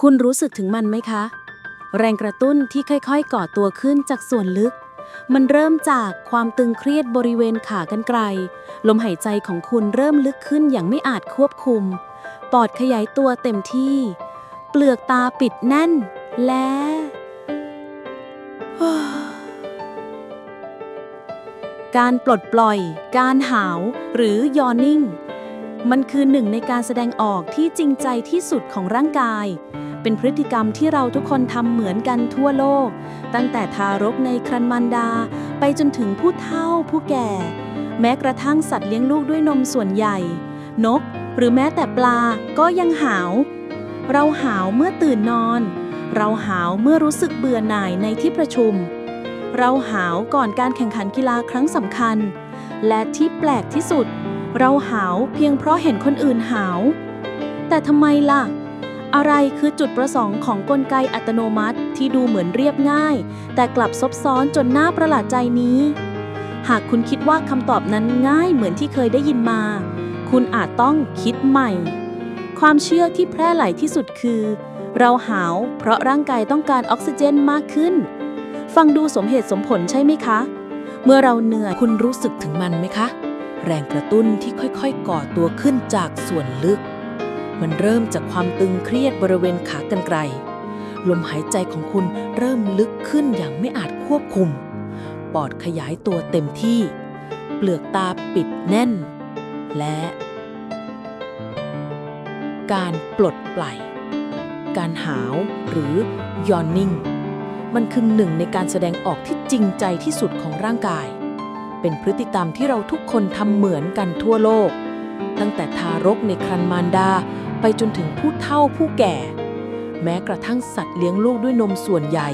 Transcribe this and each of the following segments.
คุณรู้สึกถึงมันไหมคะ แรงกระตุ้นที่ค่อยๆ ก่อตัวขึ้นจากส่วนลึก มันเริ่มจากความตึงเครียดบริเวณขากรรไกรลมหายใจของคุณเริ่มลึกขึ้นอย่างไม่อาจควบคุม ปอดขยายตัวเต็มที่ เปลือกตาปิดแน่น และการปลดปล่อย การหาว หรือยอนิ่ง มันคือหนึ่งในการแสดงออกที่จริงใจที่สุดของร่างกาย เป็นพฤติกรรมที่เราทุกคนทำเหมือนกันทั่วโลก ตั้งแต่ทารกในครันมารดา ไปจนถึงผู้เฒ่าผู้แก่ แม้กระทั่งสัตว์เลี้ยงลูกด้วยนมส่วนใหญ่ นก หรือแม้แต่ปลาก็ยังหาว เราหาวเมื่อตื่นนอน เราหาวเมื่อรู้สึกเบื่อหน่ายในที่ประชุม เราหาวก่อนการแข่งขันกีฬาครั้งสำคัญ และที่แปลกที่สุด เราหาวเพียงเพราะเห็นคนอื่นหาว แต่ทำไมล่ะ อะไรคือจุดประสงค์ของกลไกอัตโนมัติที่ดูเหมือนเรียบง่าย แต่กลับซับซ้อนจนน่าประหลาดใจนี้ หากคุณคิดว่าคำตอบนั้นง่ายเหมือนที่เคยได้ยินมา คุณอาจต้องคิดใหม่ ความเชื่อที่แพร่หลายที่สุดคือ เราหาวเพราะร่างกายต้องการออกซิเจนมากขึ้น ฟังดูสมเหตุสมผลใช่ไหมคะ เมื่อเราเหนื่อยคุณรู้สึกถึงมันไหมคะ แรงกระตุ้นที่ค่อยๆ ก่อตัวขึ้นจากส่วนลึก มันเริ่มจากความตึงเครียดบริเวณขากรรไกรลมหายใจของคุณเริ่มลึกขึ้นอย่างไม่อาจควบคุม ปอดขยายตัวเต็มที่ เปลือกตาปิดแน่น และ การปลดปล่อยการหาวหรือยอนนิ่ง มันคือหนึ่งในการแสดงออกที่จริงใจที่สุดของร่างกาย เป็นพฤติกรรมที่เราทุกคนทำเหมือนกันทั่วโลก ตั้งแต่ทารกในครันมารดาไปจนถึงผู้เฒ่าผู้แก่ แม้กระทั่งสัตว์เลี้ยงลูกด้วยนมส่วนใหญ่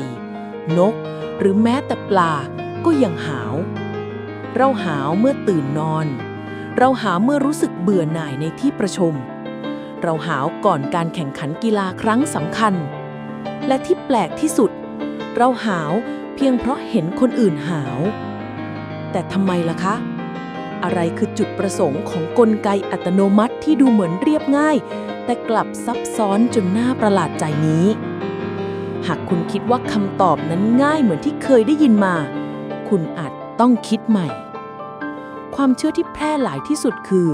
นก หรือแม้แต่ปลาก็ยังหาว เราหาวเมื่อตื่นนอน เราหาวเมื่อรู้สึกเบื่อหน่ายในที่ประชุม เราหาวก่อนการแข่งขันกีฬาครั้งสำคัญ และที่แปลกที่สุด เราหาวเพียงเพราะเห็นคนอื่นหาว แต่ทำไมล่ะคะ อะไรคือจุดประสงค์ของกลไกอัตโนมัติที่ดูเหมือนเรียบง่าย แต่กลับซับซ้อนจนน่าประหลาดใจนี้ หากคุณคิดว่าคำตอบนั้นง่ายเหมือนที่เคยได้ยินมา คุณอาจต้องคิดใหม่ ความเชื่อที่แพร่หลายที่สุดคือ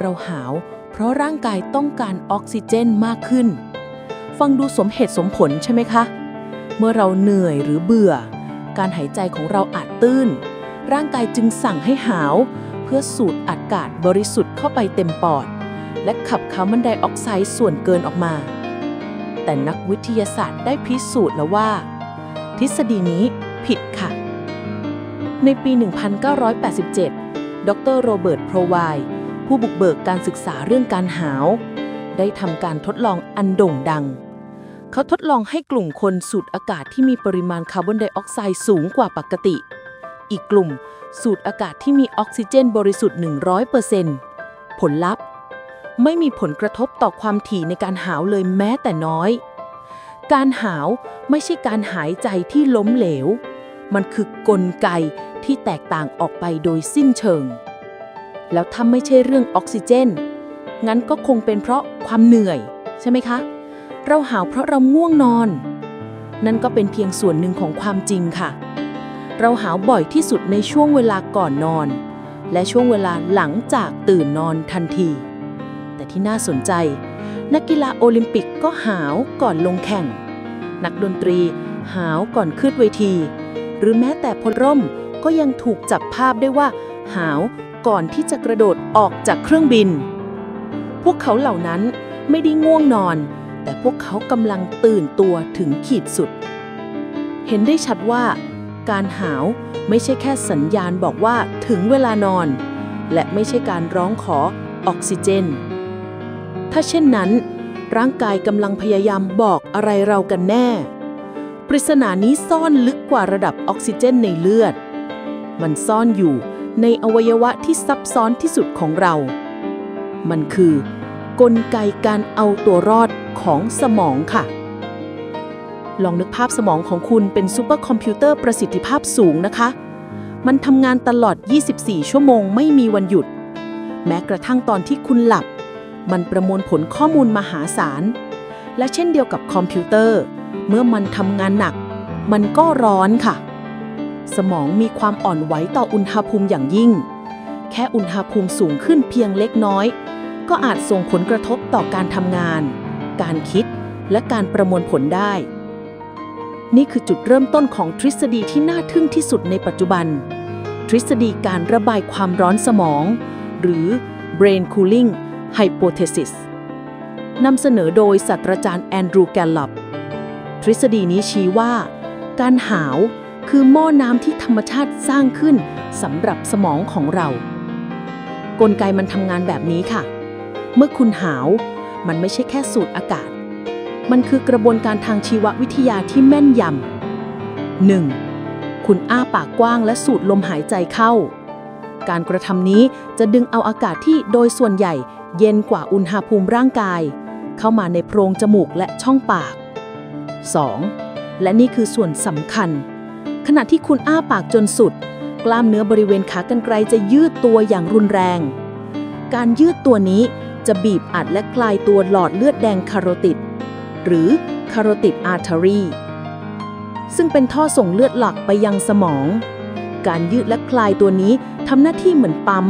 เราหาวเพราะร่างกายต้องการออกซิเจนมากขึ้น ฟังดูสมเหตุสมผลใช่ไหมคะ เมื่อเราเหนื่อยหรือเบื่อ การหายใจของเราอาจตื้น ร่างกายจึงสั่งให้หาว เพื่อสูดอากาศบริสุทธิ์เข้าไปเต็มปอด และขับคาร์บอนไดออกไซด์ส่วนเกินออกมา แต่นักวิทยาศาสตร์ได้พิสูจน์แล้วว่า ทฤษฎีนี้ผิดค่ะ ในปี 1987 ดรโรเบิร์ตโพรไวผู้บุกเบิกการศึกษาเรื่องการหาว ได้ทำการทดลองอันโด่งดัง เขาทดลองให้กลุ่มคนสูดอากาศที่มีปริมาณคาร์บอนไดออกไซด์สูงกว่าปกติ อีกกลุ่ม สูดอากาศที่มีออกซิเจนบริสุทธิ์ 100%ผลลัพธ์ ไม่มีผลกระทบต่อความถี่ในการหาวเลยแม้แต่น้อย การหาวไม่ใช่การหายใจที่ล้มเหลว มันคือกลไกที่แตกต่างออกไปโดยสิ้นเชิง แล้วถ้าไม่ใช่เรื่องออกซิเจน งั้นก็คงเป็นเพราะความเหนื่อย ใช่ไหมคะ เราหาวเพราะเราง่วงนอน นั่นก็เป็นเพียงส่วนหนึ่งของความจริงค่ะ เราหาวบ่อยที่สุดในช่วงเวลาก่อนนอน และช่วงเวลาหลังจากตื่นนอนทันที แต่ที่น่าสนใจ นักกีฬาโอลิมปิกก็หาวก่อนลงแข่ง นักดนตรีหาวก่อนขึ้นเวที หรือแม้แต่พลร่มก็ยังถูกจับภาพได้ว่า หาวก่อนที่จะกระโดดออกจากเครื่องบิน พวกเขาเหล่านั้นไม่ได้ง่วงนอน แต่พวกเขากำลังตื่นตัวถึงขีดสุด เห็นได้ชัดว่า การหาว ไม่ใช่แค่สัญญาณบอกว่าถึงเวลานอน และไม่ใช่การร้องขอออกซิเจน ถ้าเช่นนั้น ร่างกายกำลังพยายามบอกอะไรเรากันแน่ ปริศนานี้ซ่อนลึกกว่าระดับออกซิเจนในเลือด มันซ่อนอยู่ในอวัยวะที่ซับซ้อนที่สุดของเรา มันคือกลไกการเอาตัวรอดของสมองค่ะ ลองนึกภาพสมองของคุณเป็นซูเปอร์คอมพิวเตอร์ประสิทธิภาพสูงนะคะ มันทำงานตลอด 24 ชั่วโมงไม่มีวันหยุด แม้กระทั่งตอนที่คุณหลับ มันประมวลผลข้อมูลมหาศาล และเช่นเดียวกับคอมพิวเตอร์ เมื่อมันทำงานหนัก มันก็ร้อนค่ะ สมองมีความอ่อนไหวต่ออุณหภูมิอย่างยิ่ง แค่อุณหภูมิสูงขึ้นเพียงเล็กน้อย ก็อาจส่งผลกระทบต่อการทำงาน การคิด และการประมวลผลได้ นี่คือจุดเริ่มต้นของทฤษฎีที่น่าทึ่งที่สุดในปัจจุบัน ทฤษฎีการระบายความร้อนสมอง หรือ brain cooling hypothesis นำเสนอโดยศาสตราจารย์แอนดรูว์แกลลอปทฤษฎีนี้ชี้ว่า การหาวคือหม้อน้ำที่ธรรมชาติสร้างขึ้นสำหรับสมองของเรา กลไกมันทำงานแบบนี้ค่ะ เมื่อคุณหาว มันไม่ใช่แค่สูดอากาศ มันคือกระบวนการทางชีววิทยาที่แม่นยำ 1. คุณอ้าปากกว้างและสูดลมหายใจเข้า การกระทำนี้จะดึงเอาอากาศที่โดยส่วนใหญ่เย็นกว่าอุณหภูมิร่างกาย เข้ามาในโพรงจมูกและช่องปาก 2. และนี่คือส่วนสำคัญ ขณะที่คุณอ้าปากจนสุด กล้ามเนื้อบริเวณขากรรไกรจะยืดตัวอย่างรุนแรง การยืดตัวนี้จะบีบอัดและคลายตัวหลอดเลือดแดงคาโรติด หรือคาโรติดอาร์เทอรีซึ่งเป็นท่อส่งเลือดหลักไปยังสมอง การยืดและคลายตัวนี้ทำหน้าที่เหมือนปั๊ม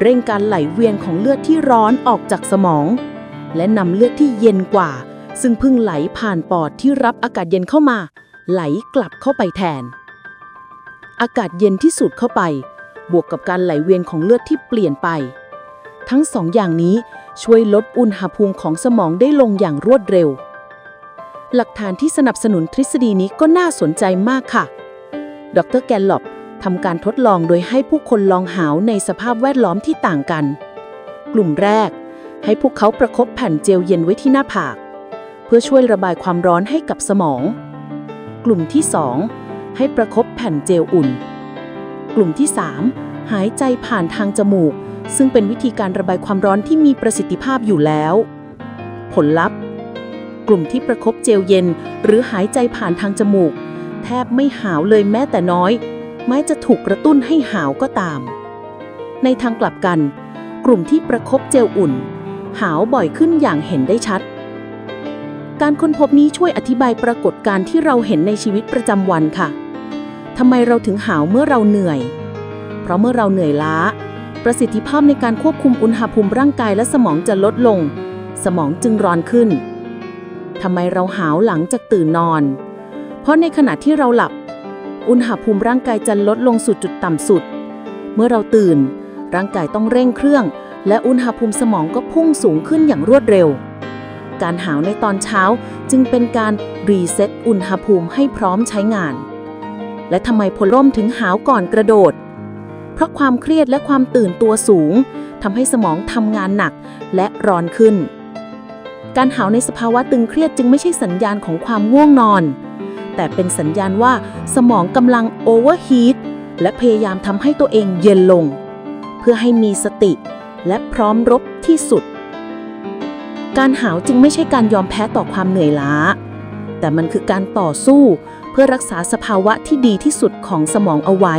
เร่งการไหลเวียนของเลือดที่ร้อนออกจากสมอง และนำเลือดที่เย็นกว่า ซึ่งเพิ่งไหลผ่านปอดที่รับอากาศเย็นเข้ามา ไหลกลับเข้าไปแทน อากาศเย็นที่สูดเข้าไป บวกกับการไหลเวียนของเลือดที่เปลี่ยนไป ทั้งสองอย่างนี้ช่วยลดอุณหภูมิของสมองได้ลงอย่างรวดเร็ว หลักฐานที่สนับสนุนทฤษฎีนี้ก็น่าสนใจมากค่ะ ดรแกลลอบทำการทดลองโดยให้ผู้คนลองหาวในสภาพแวดล้อมที่ต่างกัน กลุ่มแรก ให้พวกเขาประคบแผ่นเจลเย็นไว้ที่หน้าผาก เพื่อช่วยระบายความร้อนให้กับสมอง กลุ่มที่ 2 ให้ประคบแผ่นเจลอุ่น กลุ่มที่ 3 หายใจผ่านทางจมูก ซึ่งเป็นวิธีการระบายความร้อนที่มีประสิทธิภาพอยู่แล้ว ผลลัพธ์ กลุ่มที่ประคบเจลเย็น หรือหายใจผ่านทางจมูก แทบไม่หาวเลยแม้แต่น้อย แม้จะถูกกระตุ้นให้หาวก็ตาม ในทางกลับกัน กลุ่มที่ประคบเจลอุ่น หาวบ่อยขึ้นอย่างเห็นได้ชัด การค้นพบนี้ช่วยอธิบายปรากฏการณ์ที่เราเห็นในชีวิตประจำวันค่ะทำไมเราถึงหาวเมื่อเราเหนื่อย เพราะเมื่อเราเหนื่อยล้า ประสิทธิภาพในการควบคุมอุณหภูมิร่างกายและสมองจะลดลง สมองจึงร้อนขึ้น ทำไมเราหาวหลังจากตื่นนอน เพราะในขณะที่เราหลับ อุณหภูมิร่างกายจะลดลงสู่จุดต่ำสุด เมื่อเราตื่น ร่างกายต้องเร่งเครื่อง และอุณหภูมิสมองก็พุ่งสูงขึ้นอย่างรวดเร็ว การหาวในตอนเช้าจึงเป็นการรีเซ็ตอุณหภูมิให้พร้อมใช้งาน และทำไมพลร่มถึงหาวก่อนกระโดด เพราะความเครียดและความตื่นตัวสูงทำให้สมองทำงานหนักและร้อนขึ้น การหาวในสภาวะตึงเครียดจึงไม่ใช่สัญญาณของความง่วงนอน แต่เป็นสัญญาณว่าสมองกำลังโอเวอร์ฮีทและพยายามทำให้ตัวเองเย็นลง เพื่อให้มีสติ และพร้อมรบที่สุด การหาวจึงไม่ใช่การยอมแพ้ต่อความเหนื่อยล้า แต่มันคือการต่อสู้เพื่อรักษาสภาวะที่ดีที่สุดของสมองเอาไว้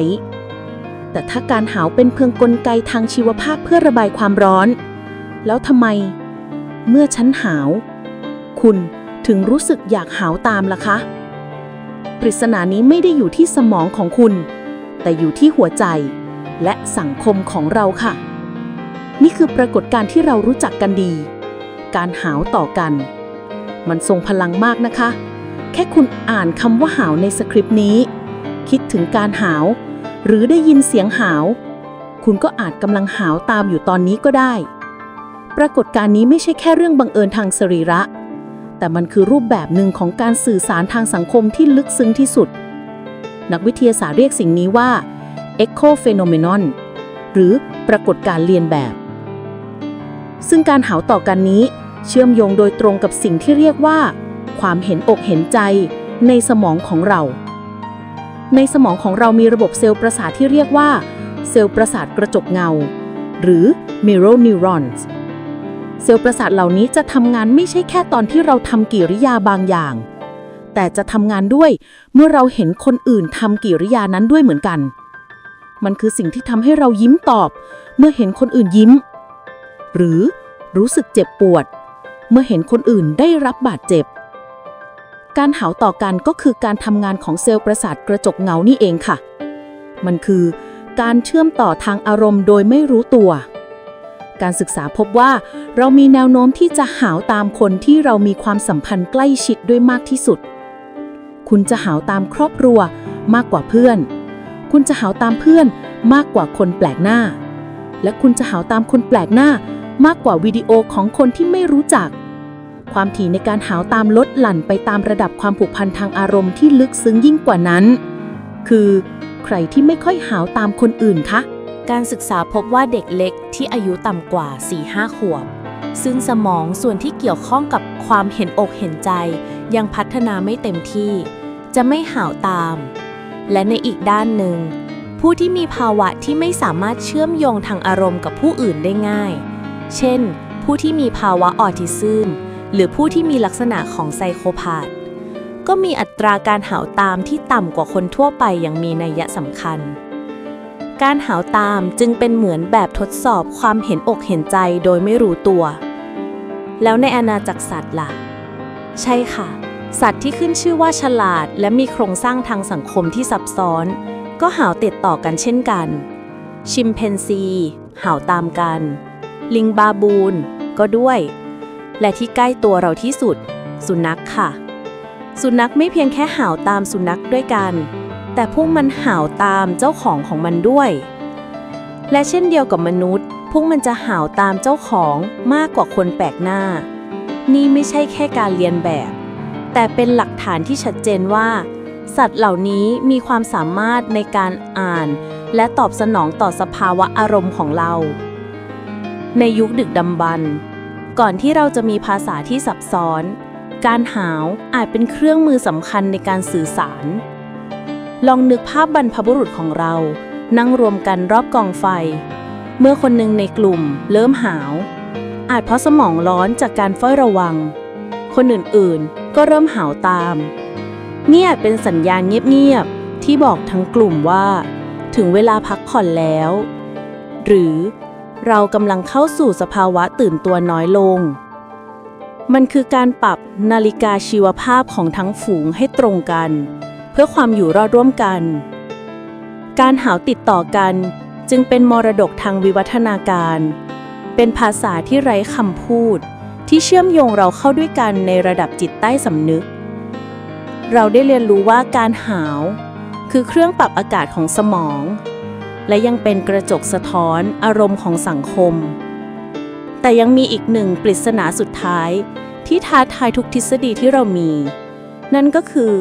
แต่ถ้าการหาวเป็นเพียงกลไกทางชีวภาพเพื่อระบายความร้อน แล้วทำไม เมื่อฉันหาว คุณถึงรู้สึกอยากหาวตามล่ะคะ ปริศนานี้ไม่ได้อยู่ที่สมองของคุณ แต่อยู่ที่หัวใจ และสังคมของเราค่ะ นี่คือปรากฏการณ์ที่เรารู้จักกันดี การหาวต่อกัน มันทรงพลังมากนะคะ แค่คุณอ่านคำว่าหาวในสคริปต์นี้ คิดถึงการหาว หรือได้ยินเสียงหาว คุณก็อาจกำลังหาวตามอยู่ตอนนี้ก็ได้ ปรากฏการณ์นี้ไม่ใช่แค่เรื่องบังเอิญทางสรีระ แต่มันคือรูปแบบหนึ่งของการสื่อสารทางสังคมที่ลึกซึ้งที่สุด นักวิทยาศาสตร์เรียกสิ่งนี้ว่า echo phenomenon หรือปรากฏการณ์เรียนแบบ ซึ่งการหาวต่อกันนี้ เชื่อมโยงโดยตรงกับสิ่งที่เรียกว่า ความเห็นอกเห็นใจในสมองของเรา ในสมองของเรามีระบบเซลล์ประสาทที่เรียกว่า เซลล์ประสาทกระจกเงา หรือ mirror neurons เซลล์ประสาทเหล่านี้จะทำงานไม่ใช่แค่ตอนที่เราทำกิริยาบางอย่าง แต่จะทำงานด้วยเมื่อเราเห็นคนอื่นทำกิริยานั้นด้วยเหมือนกัน มันคือสิ่งที่ทำให้เรายิ้มตอบ เมื่อเห็นคนอื่นยิ้ม หรือรู้สึกเจ็บปวด เมื่อเห็นคนอื่นได้รับบาดเจ็บ การหาวต่อกันก็คือการทำงานของเซลล์ประสาทกระจกเงานี่เองค่ะ มันคือการเชื่อมต่อทางอารมณ์โดยไม่รู้ตัว การศึกษาพบว่า เรามีแนวโน้มที่จะหาวตามคนที่เรามีความสัมพันธ์ใกล้ชิดด้วยมากที่สุด คุณจะหาวตามครอบครัวมากกว่าเพื่อน คุณจะหาวตามเพื่อนมากกว่าคนแปลกหน้า และคุณจะหาวตามคนแปลกหน้ามากกว่าวิดีโอของคนที่ไม่รู้จัก ความถี่ในการหาวตามลดหลั่นไปตามระดับความผูกพันทางอารมณ์ที่ลึกซึ้งยิ่งกว่านั้น คือ ใครที่ไม่ค่อยหาวตามคนอื่นคะ การศึกษาพบว่าเด็กเล็กที่อายุต่ำกว่า 4-5 ขวบ ซึ่งสมองส่วนที่เกี่ยวข้องกับความเห็นอกเห็นใจ ยังพัฒนาไม่เต็มที่ จะไม่ห่าวตาม และในอีกด้านหนึ่ง ผู้ที่มีภาวะที่ไม่สามารถเชื่อมโยงทางอารมณ์กับผู้อื่นได้ง่าย เช่น ผู้ที่มีภาวะออทิซึมหรือผู้ที่มีลักษณะของไซโคพาธก็มีอัตราการหาวตามที่ต่ำกว่าคนทั่วไปอย่างมีนัยสำคัญ การหาวตามจึงเป็นเหมือนแบบทดสอบความเห็นอกเห็นใจโดยไม่รู้ตัว แล้วในอาณาจักรสัตว์ล่ะ ใช่ค่ะ สัตว์ที่ขึ้นชื่อว่าฉลาด และมีโครงสร้างทางสังคมที่ซับซ้อน ก็หาวติดต่อกันเช่นกัน ชิมเพนซี หาวตามกัน ลิงบาบูน ก็ด้วย และที่ใกล้ตัวเราที่สุด สุนัขค่ะ สุนัขไม่เพียงแค่หาวตามสุนัขด้วยกัน แต่พวกมันห่าวตามเจ้าของของมันด้วย และเช่นเดียวกับมนุษย์ พวกมันจะห่าวตามเจ้าของมากกว่าคนแปลกหน้า นี่ไม่ใช่แค่การเรียนแบบ แต่เป็นหลักฐานที่ชัดเจนว่า สัตว์เหล่านี้มีความสามารถในการอ่าน และตอบสนองต่อสภาวะอารมณ์ของเรา ในยุคดึกดำบรรพ์ก่อนที่เราจะมีภาษาที่ซับซ้อน การหาวอาจเป็นเครื่องมือสำคัญในการสื่อสาร ลองนึกภาพบรรพบุรุษของเรา นั่งรวมกันรอบกองไฟ เมื่อคนหนึ่งในกลุ่มเริ่มหาว อาจเพราะสมองร้อนจากการเฝ้าระวัง คนอื่นๆ ก็เริ่มหาวตามนี่อาจเป็นสัญญาณเงียบๆ ที่บอกทั้งกลุ่มว่า ถึงเวลาพักผ่อนแล้ว หรือเรากำลังเข้าสู่สภาวะตื่นตัวน้อยลง มันคือการปรับนาฬิกาชีวภาพของทั้งฝูงให้ตรงกัน พื่อความอยู่รอดร่วมกัน การหาวติดต่อกันจึงเป็นมรดกทางวิวัฒนาการ เป็นภาษาที่ไร้คำพูด ที่เชื่อมโยงเราเข้าด้วยกันในระดับจิตใต้สำนึก เราได้เรียนรู้ว่าการหาว คือเครื่องปรับอากาศของสมอง และยังเป็นกระจกสะท้อนอารมณ์ของสังคม แต่ยังมีอีกหนึ่งปริศนาสุดท้าย ที่ท้าทายทุกทฤษฎีที่เรามี นั่นก็คือ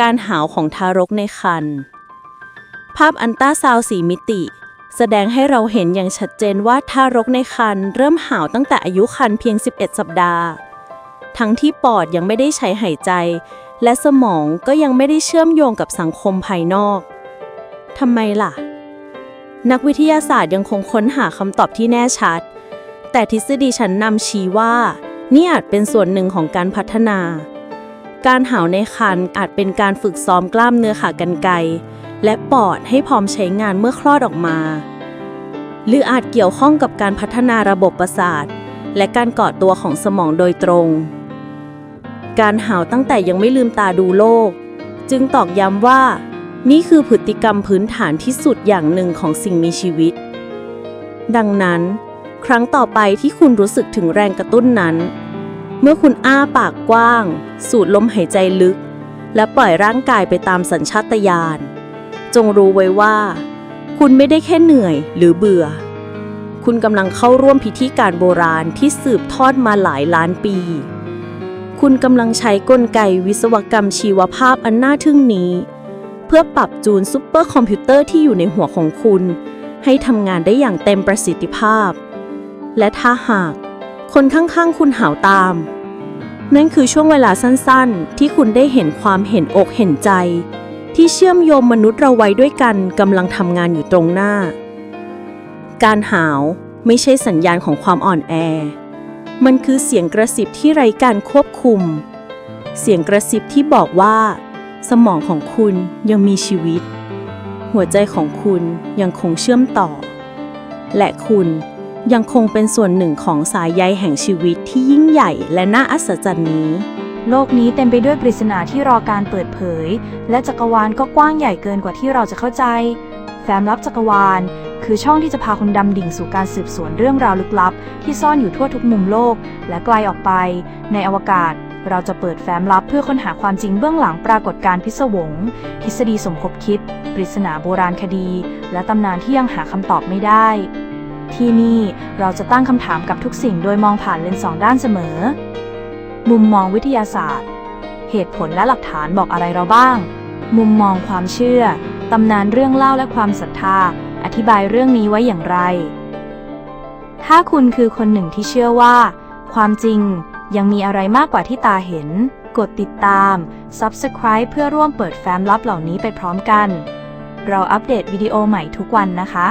การหาวของทารกในครรภ์ภาพอันต้าซาวสีมิติ แสดงให้เราเห็นอย่างชัดเจนว่าทารกในครรภ์เริ่มหาวตั้งแต่อายุครรภ์เพียง 11 สัปดาห์ ทั้งที่ปอดยังไม่ได้ใช้หายใจ และสมองก็ยังไม่ได้เชื่อมโยงกับสังคมภายนอกทำไมล่ะ นักวิทยาศาสตร์ยังคงค้นหาคำตอบที่แน่ชัด แต่ทฤษฎีชั้นนำชี้ว่า นี่อาจเป็นส่วนหนึ่งของการพัฒนา การหาวในครรภ์อาจเป็นการฝึกซ้อมกล้ามเนื้อขากรรไกรและปอดให้พร้อมใช้งานเมื่อคลอดออกมา หรืออาจเกี่ยวข้องกับการพัฒนาระบบประสาท และการเกาะตัวของสมองโดยตรง การหาวตั้งแต่ยังไม่ลืมตาดูโลก จึงตอกย้ำว่า นี่คือพฤติกรรมพื้นฐานที่สุดอย่างหนึ่งของสิ่งมีชีวิต ดังนั้น ครั้งต่อไปที่คุณรู้สึกถึงแรงกระตุ้นนั้น เมื่อคุณอ้าปากกว้าง สูดลมหายใจลึก และปล่อยร่างกายไปตามสัญชาตญาณจงรู้ไว้ว่า คุณไม่ได้แค่เหนื่อยหรือเบื่อ คุณกำลังเข้าร่วมพิธีการโบราณที่สืบทอดมาหลายล้านปี คุณกำลังใช้กลไกวิศวกรรมชีวภาพอันน่าทึ่งนี้ เพื่อปรับจูนซูเปอร์คอมพิวเตอร์ที่อยู่ในหัวของคุณ ให้ทำงานได้อย่างเต็มประสิทธิภาพ และถ้าหาก คนข้างๆคุณหาวตาม นั่นคือช่วงเวลาสั้นๆ ที่คุณได้เห็นความเห็นอกเห็นใจ ที่เชื่อมโยงมนุษย์เราไว้ด้วยกันกำลังทำงานอยู่ตรงหน้า การหาวไม่ใช่สัญญาณของความอ่อนแอ มันคือเสียงกระซิบที่ไร้การควบคุม เสียงกระซิบที่บอกว่า สมองของคุณยังมีชีวิต หัวใจของคุณยังคงเชื่อมต่อ และคุณ ยังคงเป็นส่วนหนึ่งของสายใยแห่งชีวิตที่ยิ่งใหญ่และน่าอัศจรรย์นี้ โลกนี้เต็มไปด้วยปริศนาที่รอการเปิดเผย และจักรวาลก็กว้างใหญ่เกินกว่าที่เราจะเข้าใจ แฟ้มลับจักรวาล คือช่องที่จะพาคุณดำดิ่งสู่การสืบสวนเรื่องราวลึกลับ ที่ซ่อนอยู่ทั่วทุกมุมโลก และไกลออกไป ในอวกาศ เราจะเปิดแฟ้มลับเพื่อค้นหาความจริงเบื้องหลังปรากฏการณ์พิศวง ทฤษฎีสมคบคิด ปริศนาโบราณคดี และตำนานที่ยังหาคำตอบไม่ได้ ที่นี่เราจะตั้งคำถามกับทุกสิ่งโดยมองผ่านเลนส์สองด้านเสมอ มุมมองวิทยาศาสตร์ เหตุผลและหลักฐานบอกอะไรเราบ้าง มุมมองความเชื่อ ตำนานเรื่องเล่าและความศรัทธา อธิบายเรื่องนี้ไว้อย่างไร ถ้าคุณคือคนหนึ่งที่เชื่อว่า ความจริงยังมีอะไรมากกว่าที่ตาเห็น กดติดตาม Subscribe เพื่อร่วมเปิดแฟ้มลับเหล่านี้ไปพร้อมกัน เราอัปเดตวิดีโอใหม่ทุกวันนะคะ